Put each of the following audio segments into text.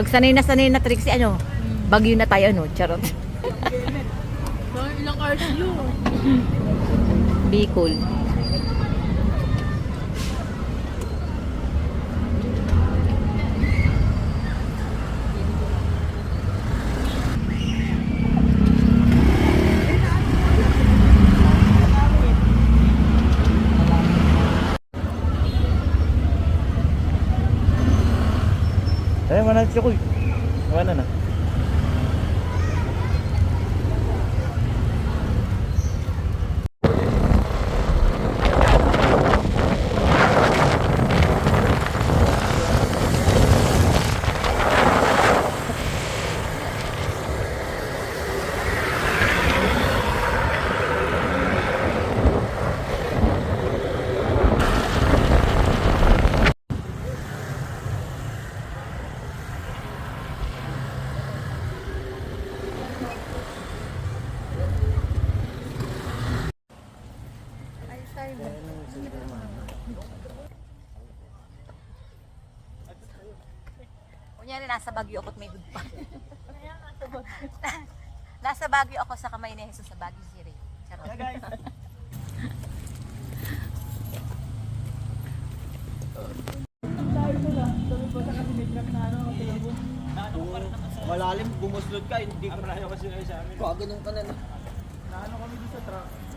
Pag sanay na sanay na Trixie, ano, bagyo na tayo, ano, charot. Ilang hours yun. Bicol. Ay, mana siya ko. Mana na. Kunyari, nasa Baguio ako at may hood pa. nasa Baguio ako sa kamay ni Jesus sa Baguio City. Charot. Malalim, bumuslot ka, hindi ka na kasi sa amin. Kung ganun ka na na. Naano kami dito sa truck.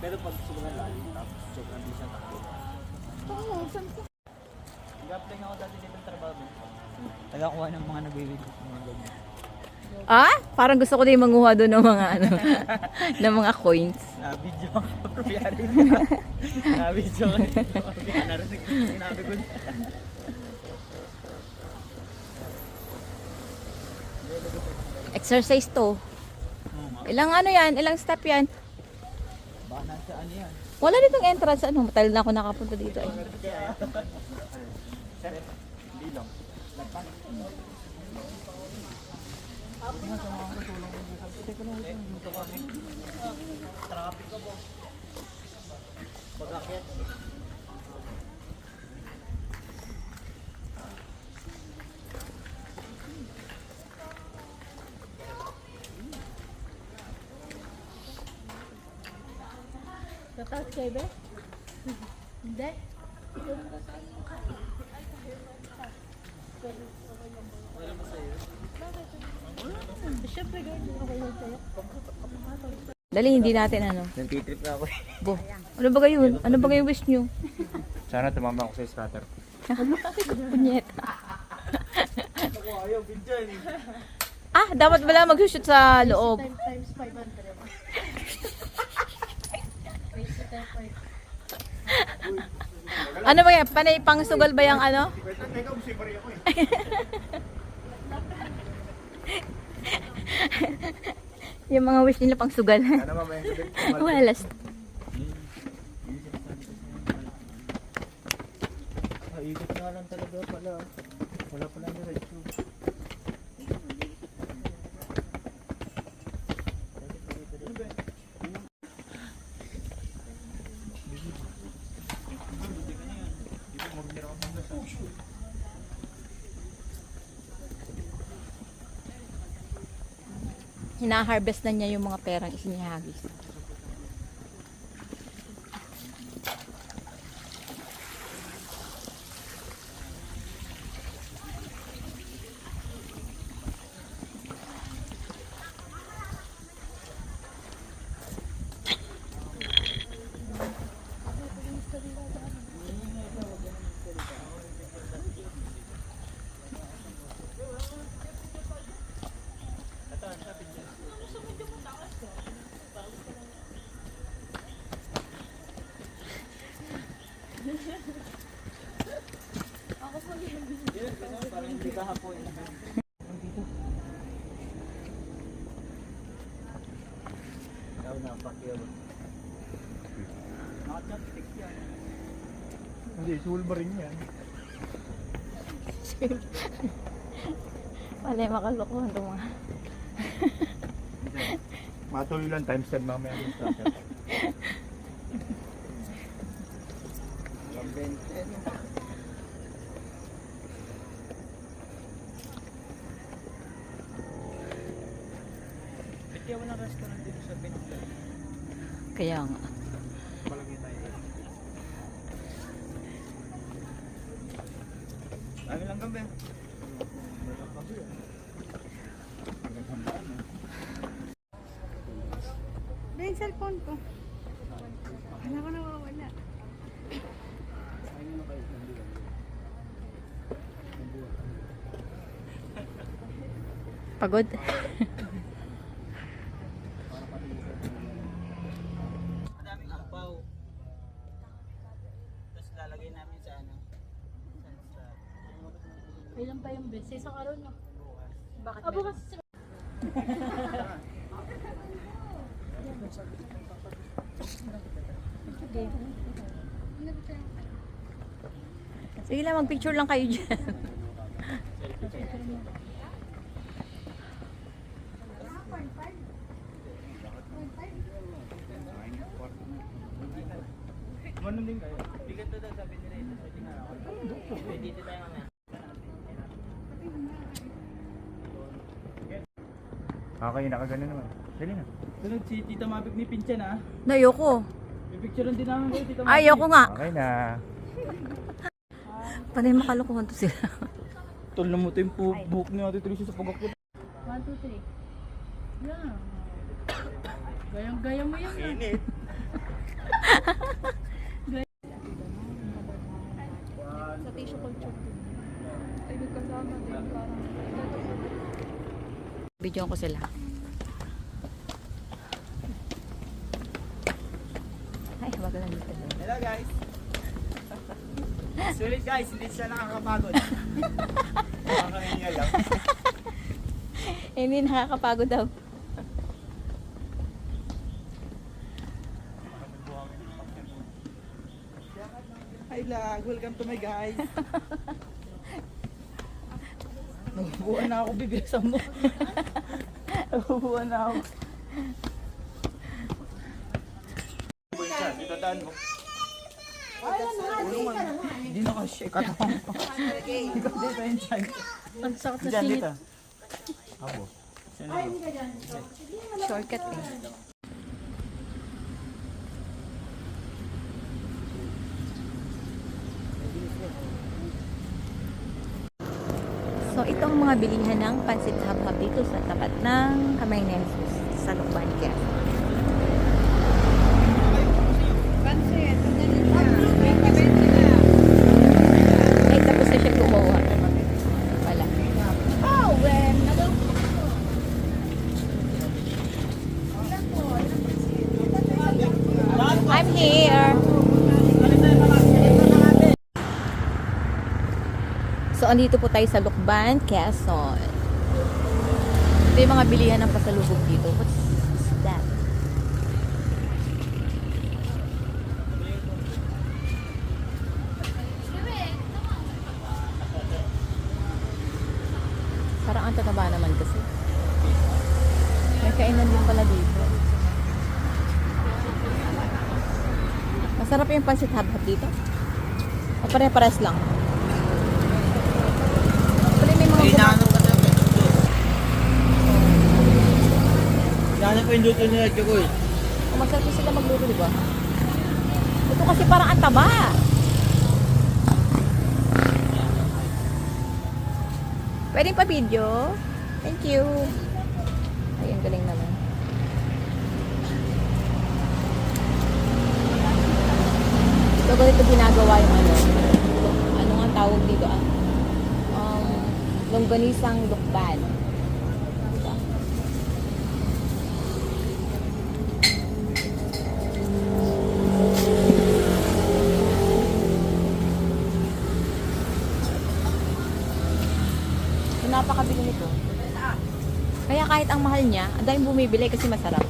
Pero pag sobrang lalim, tapos sobrang di siya takbo. Nag-apply nga ako dati dito ng trabaho. Tagakuha ng mga nagwiwig. Mga ganyan. Ah? Parang gusto ko din manguha doon ng mga ano, ng mga coins. Na-video ako. Kuyari na. Na-video ako. Narinig. Sinabi ko na. Exercise to. Ilang ano yan? Ilang step yan? Ano yan. Wala ditong entrance. Ano, matagal na ako nakapunta dito. Eh. Bilong. Tataas kayo ba? Hindi. Siyempre, ganyan. Lang sa'yo. Dali, hindi natin ano. Nagtitrip na ako eh. Bo, ano ba kayo? Ano ba kayo wish nyo? Sana tumama ako sa scatter. Ayaw, pinjan eh. Ah, dapat pala mag-shoot sa loob. Time times 500. Ano ba yan? Panay pang sugal ba yung ano? yung mga wish nila pang sugal. Ano mamaya yung gabi? Walas. Ah, ikot nga lang talaga pala. Wala pala diretso. Hina-harvest na niya yung mga perang isinihagis. Parang hindi ka hapon. Ikaw na, pakyaw. Hindi, sulba rin yan. Wala yung makalokohan itong mga... Matuloy lang times 10 mamaya dito sa Pinaglan. Kaya nga. Palagi tayo. Dami lang kami. Ito yung cellphone ko. Wala ko nawawala. Pagod? Madaming ampaw. Tapos lalagay namin sa ano. Sa, sa Kailan pa yung best? Sa isang araw na. Bakit Ah, bukas. Sige lang, magpicture lang kayo dyan. Manong din kayo. Bigat na daw sabi nila ito. Dito tayo mamaya. Okay, nakagano naman. Dali na. Sunod si Tita Mabik ni Pinchan ah. Nayoko. May picturean din namin kayo Tita Mabik. Ayoko nga. Okay na. Panay makalukuhan to sila. Tol na mo ito yung pu- buhok ni Ate Tricia sa pagkakot. One, two, three. Yan. Gayang-gaya mo yan. ah. Init. Sa tissue culture. Ay, may kasama din parang. Video ko sila. Ay, wag lang dito. Hello guys. Sulit guys, hindi siya nakakapagod. Nakakahinga lang. Hindi nakakapagod daw. Hi lag, welcome to my guys. Nabubuan na ako, bibilisan mo. Nabubuan na ako. Dito daan mo. Hindi na kasi katong. Ikaw dito yung chan. Ang sakit na singit. dito. Abo. Shortcut eh. So, ito ang mga bilihan ng Pansit Hap-Hap dito sa tapat ng Kamay Nesus sa Lukban, Quezon. Andito po tayo sa Lukban, Quezon. Ito yung mga bilihan ng pasalubog dito. What's that? Parang ang tataba naman kasi. May kainan din pala dito. Masarap yung pansit hab-hab dito. O pare-pares lang. Pwede may mga guma- Inaano ka na. Inaano ko yung luto nila, Chokoy. O, masarap din sila magluto, di ba? Ito kasi parang ang taba. Pwede pa video? Thank you. Ay, ang galing naman. Ito ganito ginagawa yung ano. Ano nga tawag dito ah? Longganisang lukban. Diba? So, napakabili nito. Kaya kahit ang mahal niya, ang daming bumibili kasi masarap.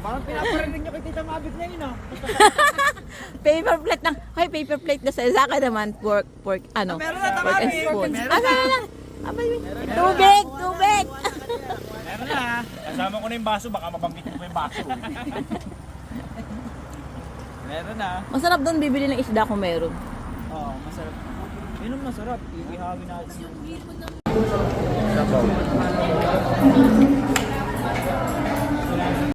Parang pinaparinig nyo kay Tita Mabit ngayon ah. Paper plate ng, hoy, paper plate na sa akin naman, pork, pork, ano, Meron na, pork and Tamabi. spoon. Meron Ah, meron na. Abay, tubig, tubig. Meron na ah. Kasama ko na yung baso, baka mabangkit mo yung baso. Meron na. Masarap doon bibili ng isda kung meron. Oo, masarap. Yun ang masarap. Ihawin natin. добавлю.